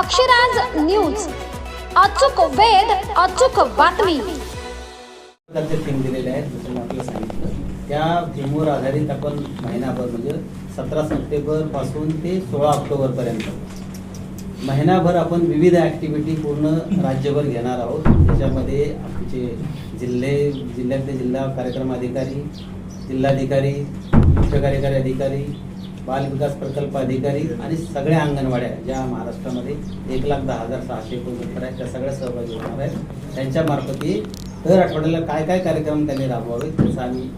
Akshraj news. अचूक वेद अचूक बातमी. प्रकारचे थीम दिलेले आहेत जसं मी आपल्याला सांगितलं. त्या थीमवर आधारित आपण महिनाभर म्हणजे सतरा सप्टेंबरपासून ते सोळा ऑक्टोबर पर्यंत. महिनाभर आपण विविध ॲक्टिव्हिटी पूर्ण राज्यभर घेणार आहोत. त्याच्यामध्ये आमचे जिल्हे जिल्ह्यातले जिल्हा कार्यक्रम अधिकारी जिल्हाधिकारी मुख्य कार्यकारी अधिकारी बाल विकास प्रकल्प अधिकारी आणि सगळ्या अंगणवाड्या ज्या महाराष्ट्रामध्ये एक लाख दहा हजार सहाशे एकोणसत्तर आहेत त्या सगळ्या सहभागी होणार आहेत. त्यांच्यामार्फत दर आठवड्याला काय काय कार्यक्रम त्यांनी राबवावे त्याचा आम्ही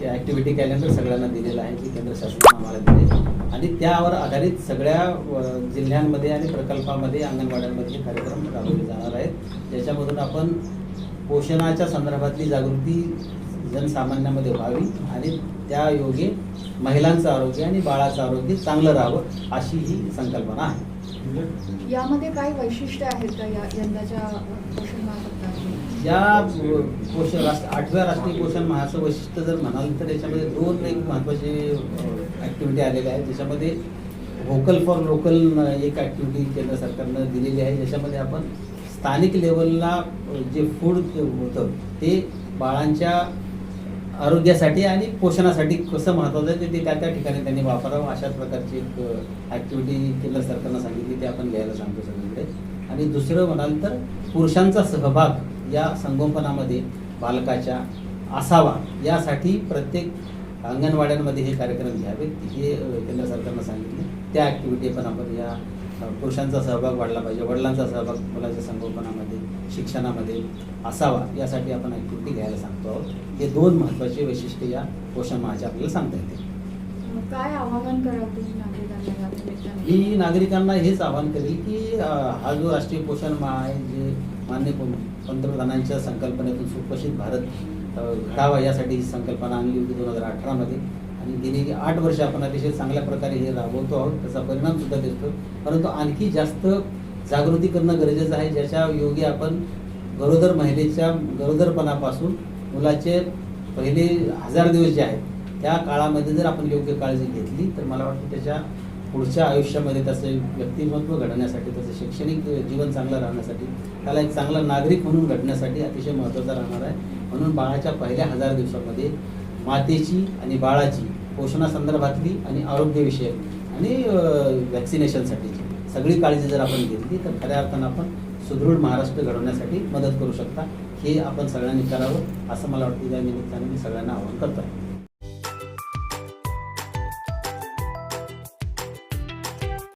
ते ॲक्टिव्हिटी कॅलेंडर सगळ्यांना दिलेलं आहे की केंद्र शासनाने आम्हाला दिले. आणि त्यावर आधारित सगळ्या जिल्ह्यांमध्ये आणि प्रकल्पामध्ये अंगणवाड्यांमध्ये हे कार्यक्रम राबवले जाणार आहेत. ज्याच्यामधून आपण पोषणाच्या संदर्भातली जागृती जनसामान्यामध्ये व्हावी आणि त्या योगे महिलांचं आरोग्य आणि बाळाचं आरोग्य चांगलं राहावं अशी ही संकल्पना आहे. यामध्ये काही वैशिष्ट्य आहेत का या यंदाच्या पोषण? या पोषण राष्ट्र आठव्या राष्ट्रीय पोषण माहाचं वैशिष्ट्य जर म्हणाल तर याच्यामध्ये दोन एक महत्त्वाचे ॲक्टिव्हिटी आलेल्या आहेत. ज्याच्यामध्ये व्होकल फॉर लोकल एक ॲक्टिव्हिटी केंद्र सरकारनं दिलेली आहे. ज्याच्यामध्ये आपण स्थानिक लेवलला जे फूड होतं ते बाळांच्या आरोग्यासाठी आणि पोषणासाठी कसं महत्त्वाचं आहे ते- ते त्या त्या ठिकाणी त्यांनी वापरावं. अशाच प्रकारची एक ॲक्टिव्हिटी केंद्र सरकारनं सांगितली ते आपण घ्यायला सांगतो सगळीकडे. आणि दुसरं म्हणाल तर पुरुषांचा सहभाग या संगोपनामध्ये बालकाच्या असावा यासाठी प्रत्येक अंगणवाड्यांमध्ये हे कार्यक्रम घ्यावेत हे केंद्र सरकारनं सांगितले. त्या ॲक्टिव्हिटी पण आपण या पुरुषांचा सहभाग वाढला पाहिजे. वडिलांचा सहभाग मुलाच्या संगोपनामध्ये शिक्षणामध्ये असावा यासाठी आपण ॲक्टिव्हिटी घ्यायला सांगतो आहोत. हे दोन महत्त्वाचे वैशिष्ट्य या पोषण माहाचे आपल्याला सांगता येते. काय आवाहन तुम्ही नागरिकांना हेच आवाहन करेल की हा जो राष्ट्रीय पोषण माह आहे जे मान्य पंतप्रधानांच्या संकल्पनेतून सुपोषित भारत घडावा यासाठी ही संकल्पना आणली होती दोन हजार अठरामध्ये. आणि गेली आठ वर्ष आपण अतिशय चांगल्या प्रकारे हे राबवतो आहोत त्याचा परिणाम सुद्धा दिसतो परंतु आणखी जास्त जागृती करणं गरजेचं आहे ज्याच्या योगी आपण गरोदर महिलेच्या गरोदरपणापासून मुलाचे पहिले हजार दिवस जे आहेत त्या काळामध्ये जर आपण योग्य काळजी घेतली तर मला वाटतं त्याच्या पुढच्या आयुष्यामध्ये त्याचं व्यक्तिमत्व घडण्यासाठी त्याचं शैक्षणिक जीवन चांगलं राहण्यासाठी त्याला एक चांगला नागरिक म्हणून घडण्यासाठी अतिशय महत्त्वाचा राहणार आहे. म्हणून बाळाच्या पहिल्या हजार दिवसामध्ये मातेची आणि बाळाची पोषणासंदर्भातली आणि आरोग्यविषयक आणि व्हॅक्सिनेशनसाठीची सगळी काळजी जर आपण घेतली तर खऱ्या अर्थानं आपण सुदृढ महाराष्ट्र घडवण्यासाठी मदत करू शकता. हे आपण सगळ्यांनी करावं असं मला वाटतं. त्या निमित्ताने मी सगळ्यांना आवाहन करतो. आहे